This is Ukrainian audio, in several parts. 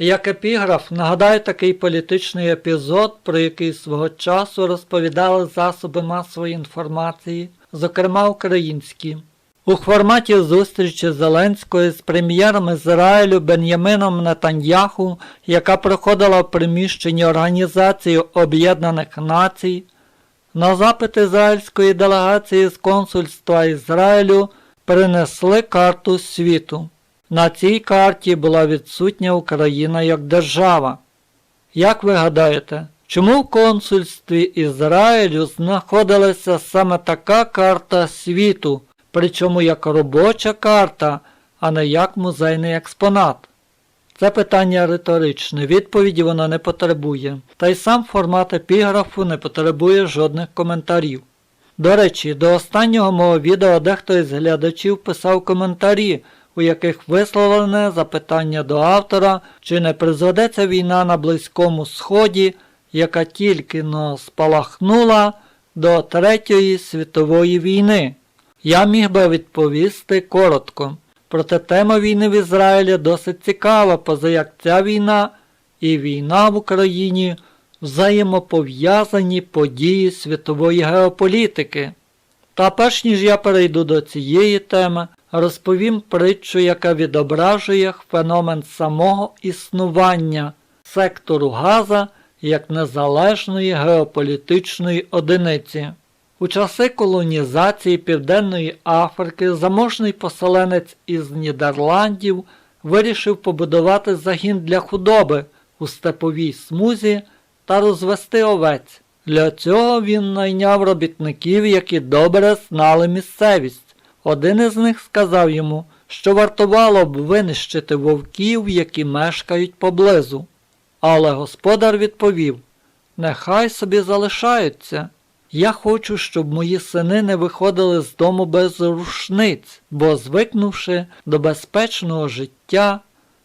Як епіграф нагадаю такий політичний епізод, про який свого часу розповідали засоби масової інформації, зокрема українські. У форматі зустрічі Зеленської з прем'єром Ізраїлю Бен'ямином Нетаньяху, яка проходила в приміщенні Організації Об'єднаних Націй, на запит ізраїльської делегації з консульства Ізраїлю принесли карту світу. На цій карті була відсутня Україна як держава. Як ви гадаєте, чому в консульстві Ізраїлю знаходилася саме така карта світу, причому як робоча карта, а не як музейний експонат? Це питання риторичне, відповіді воно не потребує, та й сам формат епіграфу не потребує жодних коментарів. До речі, до останнього мого відео дехто із глядачів писав коментарі, у яких висловлене запитання до автора, чи не призведеться війна на Близькому Сході, яка тільки но спалахнула до Третьої світової війни. Я міг би відповісти коротко. Проте тема війни в Ізраїлі досить цікава, поза як ця війна і війна в Україні взаємопов'язані події світової геополітики. Та перш ніж я перейду до цієї теми, розповім притчу, яка відображує феномен самого існування сектору Газа як незалежної геополітичної одиниці. У часи колонізації Південної Африки заможний поселенець із Нідерландів вирішив побудувати загін для худоби у степовій смузі та розвести овець. Для цього він найняв робітників, які добре знали місцевість. Один із них сказав йому, що вартувало б винищити вовків, які мешкають поблизу. Але господар відповів: Нехай собі залишаються. Я хочу, щоб мої сини не виходили з дому без рушниць, бо, звикнувши до безпечного життя,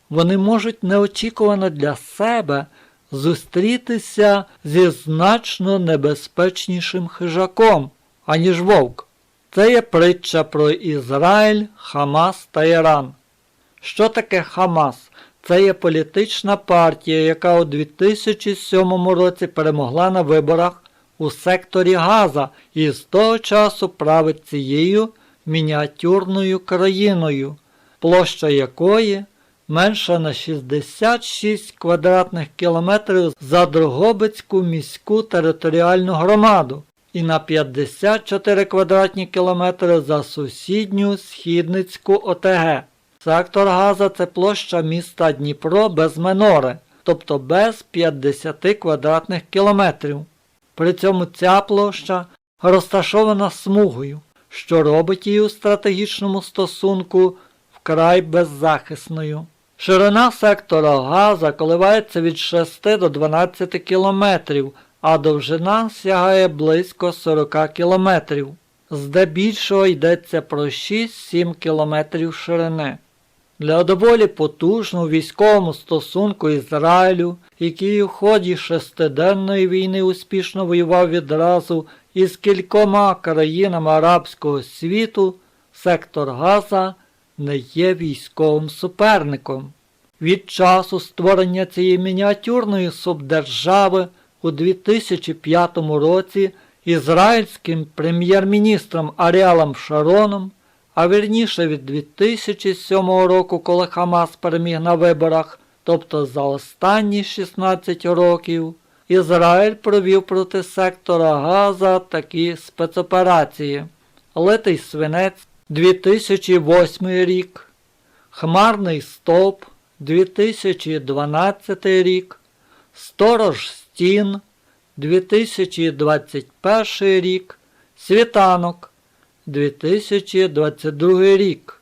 вони можуть неочікувано для себе зустрітися зі значно небезпечнішим хижаком, аніж вовк. Це є притча про Ізраїль, Хамас та Іран. Що таке Хамас? Це є політична партія, яка у 2007 році перемогла на виборах у секторі Газа і з того часу править цією мініатюрною країною, площа якої менша на 66 квадратних кілометрів за Дрогобицьку міську територіальну громаду і на 54 квадратні кілометри за сусідню Східницьку ОТГ. Сектор Газа це площа міста Дніпро без Менори, тобто без 50 квадратних кілометрів. При цьому ця площа розташована смугою, що робить її у стратегічному стосунку вкрай беззахисною. Ширина сектора Газа коливається від 6 до 12 кілометрів, а довжина сягає близько 40 кілометрів. Здебільшого йдеться про 6-7 кілометрів ширини. Для доволі потужного військовому стосунку Ізраїлю, який у ході шестиденної війни успішно воював відразу із кількома країнами арабського світу, сектор Газа не є військовим суперником. Від часу створення цієї мініатюрної субдержави у 2005 році ізраїльським прем'єр-міністром Аріалом Шароном, а вірніше від 2007 року, коли Хамас переміг на виборах, тобто за останні 16 років, Ізраїль провів проти сектора Газа такі спецоперації. Литий свинець 2008 рік, Хмарний стовп 2012 рік, Сторож стін 2021 рік, Світанок 2022 рік.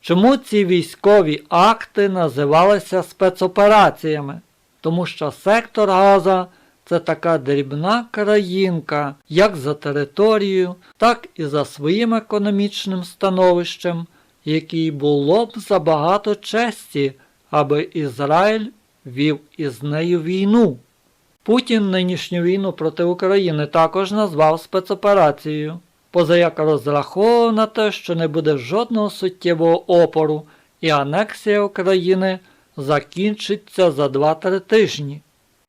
Чому ці військові акти називалися спецопераціями? Тому що сектор Газа це така дрібна країнка як за територією, так і за своїм економічним становищем, який було б забагато честі, аби Ізраїль вів із нею війну. Путін нинішню війну проти України також назвав спецоперацією, позаяк розраховував на те, що не буде жодного суттєвого опору і анексія України закінчиться за 2-3 тижні.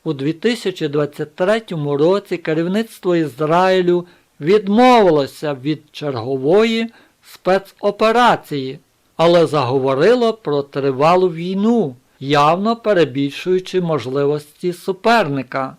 У 2023 році керівництво Ізраїлю відмовилося від чергової спецоперації, але заговорило про тривалу війну, явно перебільшуючи можливості суперника.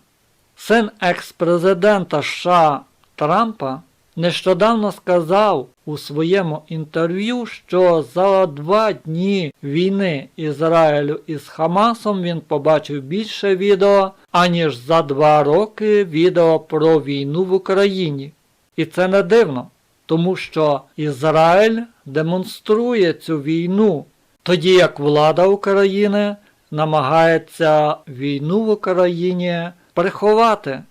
Син екс-президента США Трампа нещодавно сказав у своєму інтерв'ю, що за два дні війни Ізраїлю із Хамасом він побачив більше відео, аніж за два роки відео про війну в Україні. І це не дивно, тому що Ізраїль демонструє цю війну, тоді як влада України намагається війну в Україні приховати,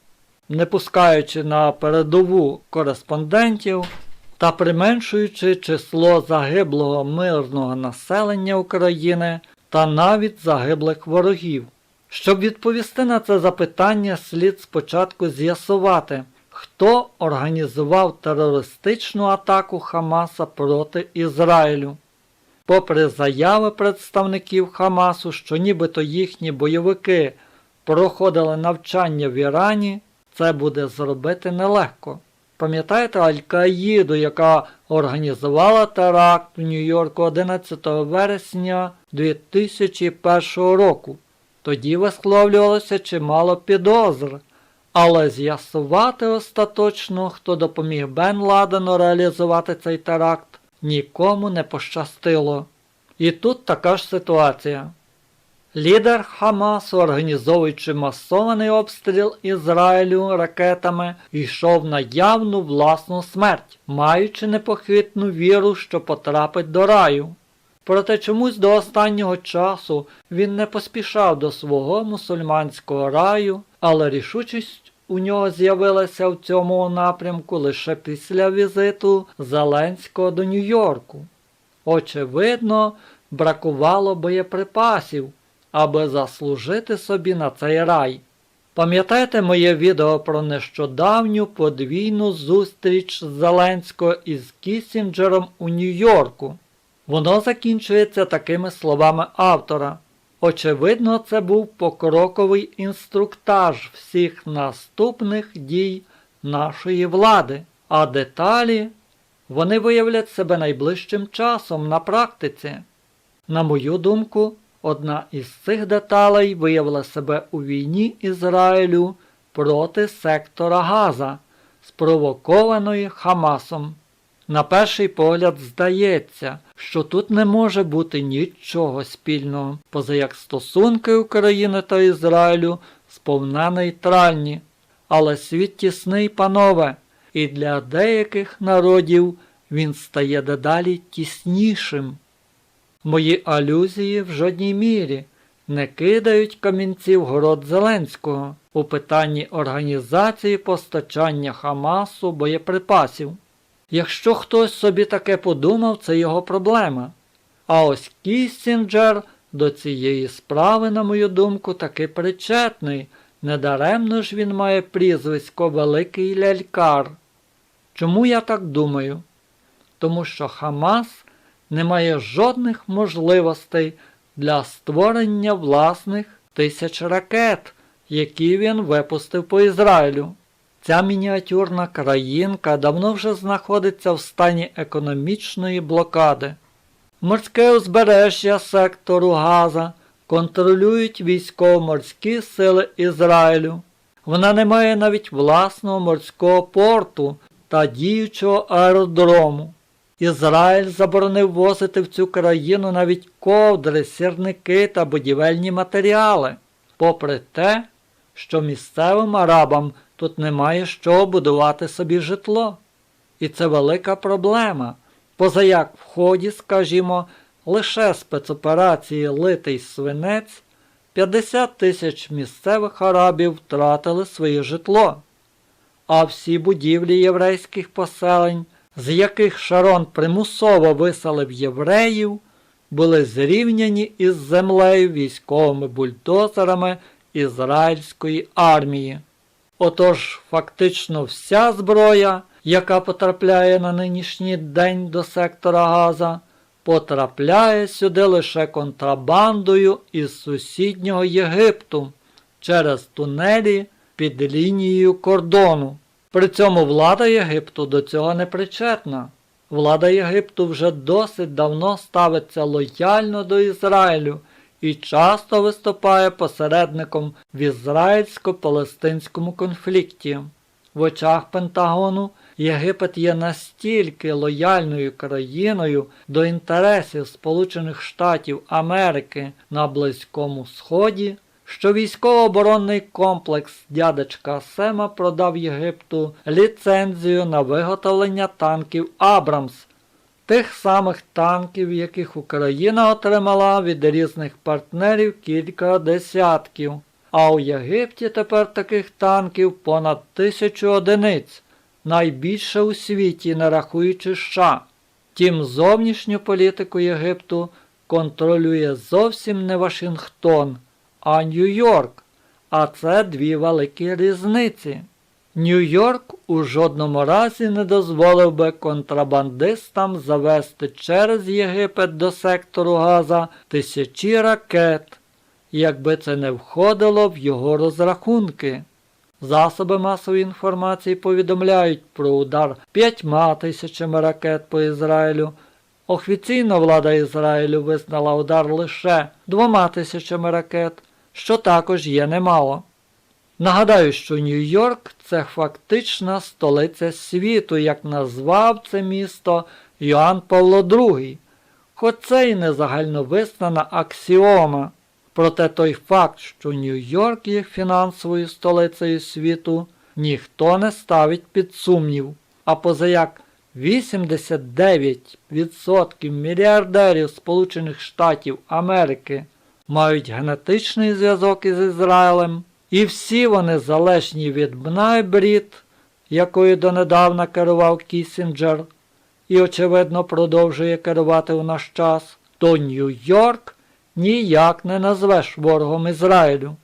не пускаючи на передову кореспондентів та применшуючи число загиблого мирного населення України та навіть загиблих ворогів. Щоб відповісти на це запитання, слід спочатку з'ясувати, хто організував терористичну атаку Хамаса проти Ізраїлю. Попри заяви представників Хамасу, що нібито їхні бойовики проходили навчання в Ірані, це буде зробити нелегко. Пам'ятаєте Аль-Каїду, яка організувала теракт в Нью-Йорку 11 вересня 2001 року? Тоді висловлювалося чимало підозр, але з'ясувати остаточно, хто допоміг Бен Ладену реалізувати цей теракт, нікому не пощастило. І тут така ж ситуація. Лідер Хамасу, організовуючи масований обстріл Ізраїлю ракетами, йшов на явну власну смерть, маючи непохитну віру, що потрапить до раю. Проте чомусь до останнього часу він не поспішав до свого мусульманського раю, але рішучість у нього з'явилася в цьому напрямку лише після візиту Зеленського до Нью-Йорку. Очевидно, бракувало боєприпасів, аби заслужити собі на цей рай. Пам'ятаєте моє відео про нещодавню подвійну зустріч Зеленського із Кісінджером у Нью-Йорку? Воно закінчується такими словами автора. Очевидно, це був покроковий інструктаж всіх наступних дій нашої влади, а деталі вони виявлять себе найближчим часом на практиці. На мою думку, одна із цих деталей виявила себе у війні Ізраїлю проти сектора Газа, спровокованої Хамасом. На перший погляд здається, що тут не може бути нічого спільного, поза як стосунки України та Ізраїлю сповна нейтральні. Але світ тісний, панове, і для деяких народів він стає дедалі тіснішим. Мої алюзії в жодній мірі не кидають камінців город Зеленського у питанні організації постачання Хамасу боєприпасів. Якщо хтось собі таке подумав, це його проблема. А ось Кіссінджер до цієї справи, на мою думку, таки причетний, недаремно ж він має прізвисько Великий Лялькар. Чому я так думаю? Тому що Хамас не має жодних можливостей для створення власних тисяч ракет, які він випустив по Ізраїлю. Ця мініатюрна країнка давно вже знаходиться в стані економічної блокади. Морське узбережжя сектору Газа контролюють військово-морські сили Ізраїлю. Вона не має навіть власного морського порту та діючого аеродрому. Ізраїль заборонив возити в цю країну навіть ковдри, сірники та будівельні матеріали, попри те, що місцевим арабам тут немає чого будувати собі житло. І це велика проблема, поза як в ході, скажімо, лише спецоперації Литий свинець 50 тисяч місцевих арабів втратили своє житло, а всі будівлі єврейських поселень, з яких Шарон примусово виселив євреїв, були зрівняні із землею військовими бульдозерами ізраїльської армії. Отож, фактично вся зброя, яка потрапляє на нинішній день до сектора Газа, потрапляє сюди лише контрабандою із сусіднього Єгипту через тунелі під лінією кордону. При цьому влада Єгипту до цього не причетна. Влада Єгипту вже досить давно ставиться лояльно до Ізраїлю і часто виступає посередником в ізраїльсько-палестинському конфлікті. В очах Пентагону Єгипет є настільки лояльною країною до інтересів Сполучених Штатів Америки на Близькому Сході, що військово-оборонний комплекс дядечка Сема продав Єгипту ліцензію на виготовлення танків Абрамс, тих самих танків, яких Україна отримала від різних партнерів кілька десятків. А у Єгипті тепер таких танків понад тисячу одиниць, найбільше у світі, не рахуючи США. Тім зовнішню політику Єгипту контролює зовсім не Вашингтон, а Нью-Йорк. А це дві великі різниці. Нью-Йорк у жодному разі не дозволив би контрабандистам завести через Єгипет до сектору Газа тисячі ракет, якби це не входило в його розрахунки. Засоби масової інформації повідомляють про удар п'ятьма тисячами ракет по Ізраїлю. Офіційно влада Ізраїлю визнала удар лише двома тисячами ракет, що також є немало. Нагадаю, що Нью-Йорк це фактична столиця світу, як назвав це місто Йоанн Павло II, хоч це і не загальновизнана аксіома. Проте той факт, що Нью-Йорк є фінансовою столицею світу, ніхто не ставить під сумнів. А позаяк 89% мільярдерів Сполучених Штатів Америки мають генетичний зв'язок із Ізраїлем, і всі вони залежні від Бнайбрід, якою донедавна керував Кісінджер, і, очевидно, продовжує керувати у наш час, то Нью-Йорк ніяк не назвеш ворогом Ізраїлю.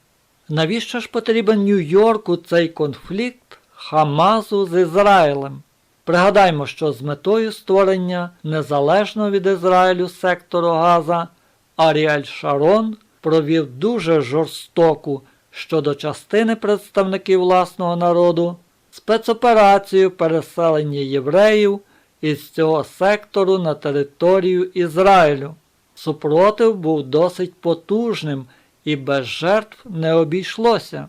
Навіщо ж потрібен Нью-Йорку цей конфлікт Хамазу з Ізраїлем? Пригадаймо, що з метою створення незалежного від Ізраїлю сектору Газа Аріель Шарон провів дуже жорстоку щодо частини представників власного народу спецоперацію переселення євреїв із цього сектору на територію Ізраїлю. Супротив був досить потужним і без жертв не обійшлося.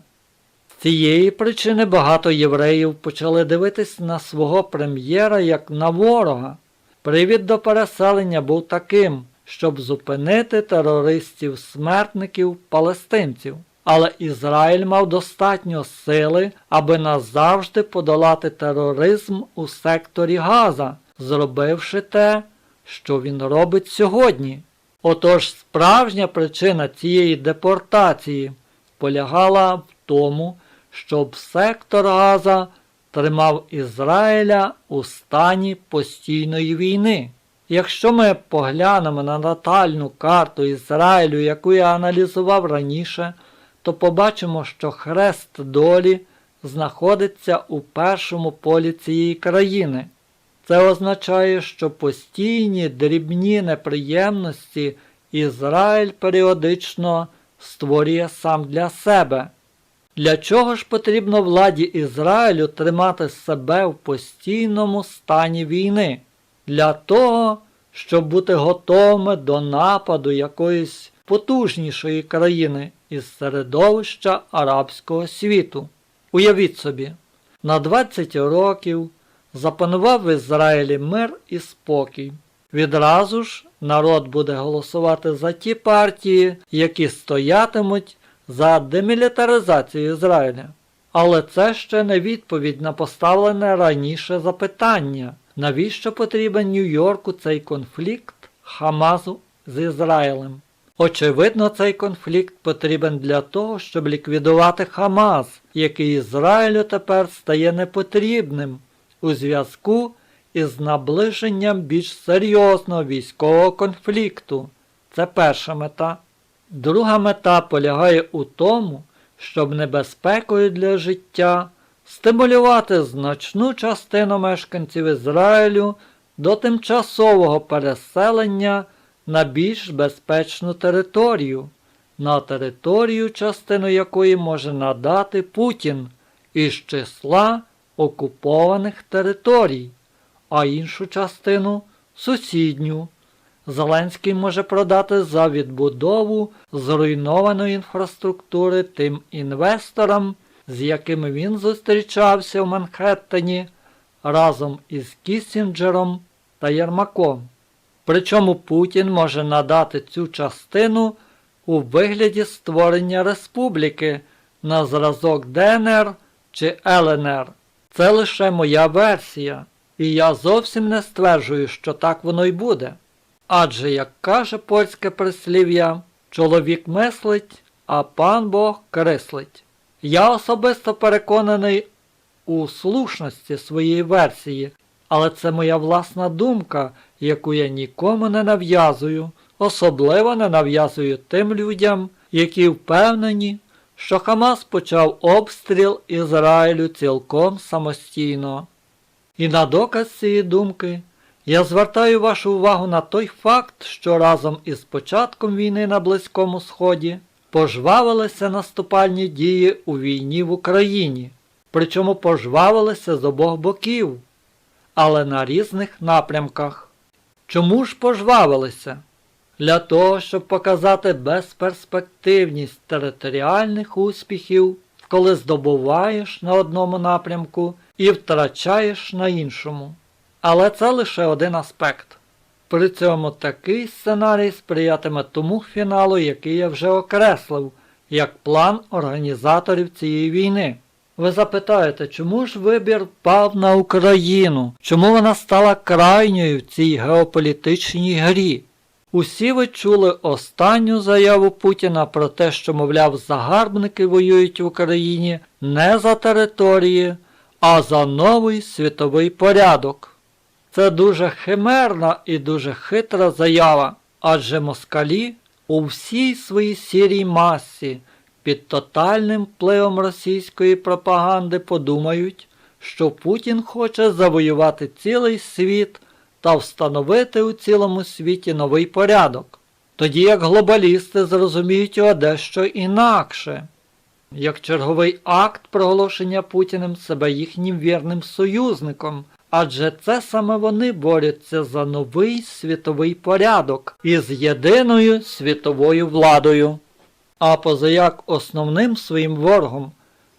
З цієї причини багато євреїв почали дивитись на свого прем'єра як на ворога. Привід до переселення був таким, щоб зупинити терористів-смертників палестинців. Але Ізраїль мав достатньо сили, аби назавжди подолати тероризм у секторі Газа, зробивши те, що він робить сьогодні. Отож, справжня причина цієї депортації полягала в тому, щоб сектор Газа тримав Ізраїля у стані постійної війни. Якщо ми поглянемо на натальну карту Ізраїлю, яку я аналізував раніше, то побачимо, що хрест долі знаходиться у першому полі цієї країни. Це означає, що постійні дрібні неприємності Ізраїль періодично створює сам для себе. Для чого ж потрібно владі Ізраїлю тримати себе в постійному стані війни? Для того, щоб бути готовими до нападу якоїсь потужнішої країни із середовища арабського світу. Уявіть собі, на 20 років запанував в Ізраїлі мир і спокій. Відразу ж народ буде голосувати за ті партії, які стоятимуть за демілітаризацію Ізраїля. Але це ще не відповідь на поставлене раніше запитання, навіщо потрібен Нью-Йорку цей конфлікт Хамазу з Ізраїлем. Очевидно, цей конфлікт потрібен для того, щоб ліквідувати Хамас, який Ізраїлю тепер стає непотрібним у зв'язку із наближенням більш серйозного військового конфлікту. Це перша мета. Друга мета полягає у тому, щоб небезпекою для життя стимулювати значну частину мешканців Ізраїлю до тимчасового переселення на більш безпечну територію, на територію, частину якої може надати Путін із числа окупованих територій, а іншу частину сусідню. Зеленський може продати за відбудову зруйнованої інфраструктури тим інвесторам, з якими він зустрічався в Манхеттені разом із Кісінджером та Єрмаком. Причому Путін може надати цю частину у вигляді створення республіки на зразок ДНР чи ЛНР. Це лише моя версія, і я зовсім не стверджую, що так воно й буде. Адже, як каже польське прислів'я, чоловік мислить, а пан Бог креслить. Я особисто переконаний у слушності своєї версії, але це моя власна думка, яку я нікому не нав'язую, особливо не нав'язую тим людям, які впевнені, що Хамас почав обстріл Ізраїлю цілком самостійно. І на доказ цієї думки я звертаю вашу увагу на той факт, що разом із початком війни на Близькому Сході пожвавилися наступальні дії у війні в Україні, причому пожвавилися з обох боків, але на різних напрямках. Чому ж пожвавилися? Для того, щоб показати безперспективність територіальних успіхів, коли здобуваєш на одному напрямку і втрачаєш на іншому. Але це лише один аспект. При цьому такий сценарій сприятиме тому фіналу, який я вже окреслив, як план організаторів цієї війни. Ви запитаєте, чому ж вибір пав на Україну? Чому вона стала крайньою в цій геополітичній грі? Усі ви чули останню заяву Путіна про те, що, мовляв, загарбники воюють в Україні не за території, а за новий світовий порядок. Це дуже химерна і дуже хитра заява, адже москалі у всій своїй сірій масі під тотальним впливом російської пропаганди подумають, що Путін хоче завоювати цілий світ та встановити у цілому світі новий порядок, тоді як глобалісти зрозуміють його дещо інакше, як черговий акт проголошення Путіним себе їхнім вірним союзником, адже це саме вони борються за новий світовий порядок із єдиною світовою владою. А позаяк основним своїм ворогом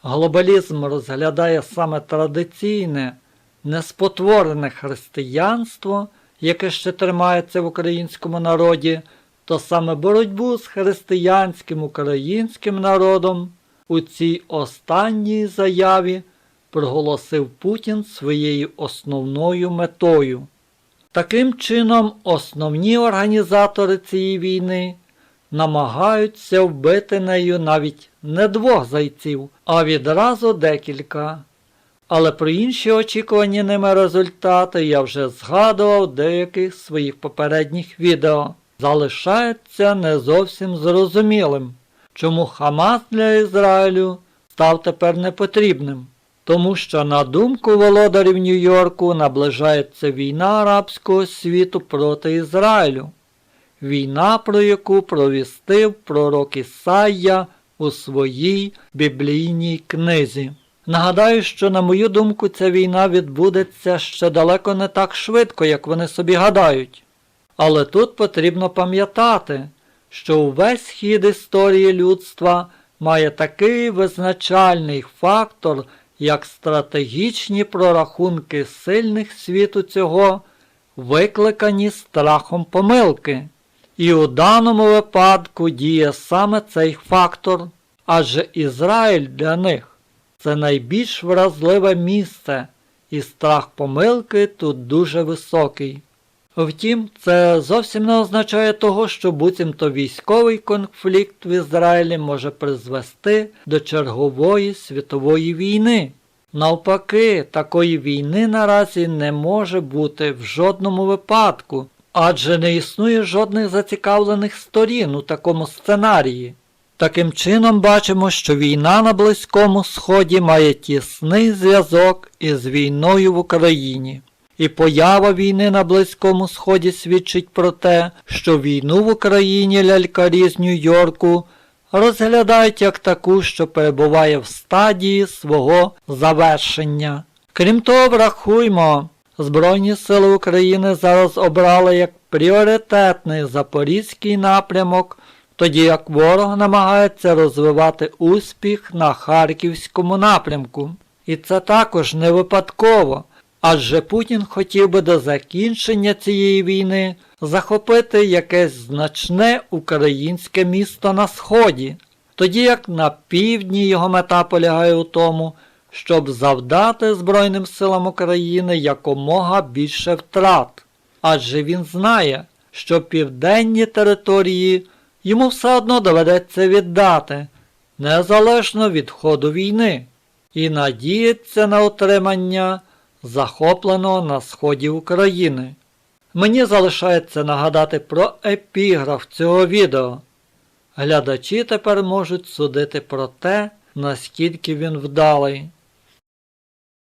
глобалізм розглядає саме традиційне, неспотворене християнство, яке ще тримається в українському народі, то саме боротьбу з християнським українським народом у цій останній заяві проголосив Путін своєю основною метою. Таким чином, основні організатори цієї війни намагаються вбити нею навіть не двох зайців, а відразу декілька. Але про інші очікувані ними результати я вже згадував деяких своїх попередніх відео. Залишається не зовсім зрозумілим, чому Хамас для Ізраїлю став тепер непотрібним. Тому що, на думку володарів Нью-Йорку, наближається війна арабського світу проти Ізраїлю. Війна, про яку провістив пророк Ісайя у своїй біблійній книзі. Нагадаю, що, на мою думку, ця війна відбудеться ще далеко не так швидко, як вони собі гадають. Але тут потрібно пам'ятати, що увесь хід історії людства має такий визначальний фактор, як стратегічні прорахунки сильних світу цього, викликані страхом помилки. І у даному випадку діє саме цей фактор, адже Ізраїль для них це найбільш вразливе місце, і страх помилки тут дуже високий. Втім, це зовсім не означає того, що буцімто військовий конфлікт в Ізраїлі може призвести до чергової світової війни. Навпаки, такої війни наразі не може бути в жодному випадку, адже не існує жодних зацікавлених сторін у такому сценарії. Таким чином бачимо, що війна на Близькому Сході має тісний зв'язок із війною в Україні. І поява війни на Близькому Сході свідчить про те, що війну в Україні лялькарі з Нью-Йорку розглядають як таку, що перебуває в стадії свого завершення. Крім того, врахуймо, Збройні сили України зараз обрали як пріоритетний Запорізький напрямок, тоді як ворог намагається розвивати успіх на Харківському напрямку. І це також не випадково, адже Путін хотів би до закінчення цієї війни захопити якесь значне українське місто на Сході, тоді як на півдні його мета полягає у тому, щоб завдати Збройним силам України якомога більше втрат, адже він знає, що південні території йому все одно доведеться віддати, незалежно від ходу війни, і надіється на отримання захопленого на сході України. Мені залишається нагадати про епіграф цього відео. Глядачі тепер можуть судити про те, наскільки він вдалий.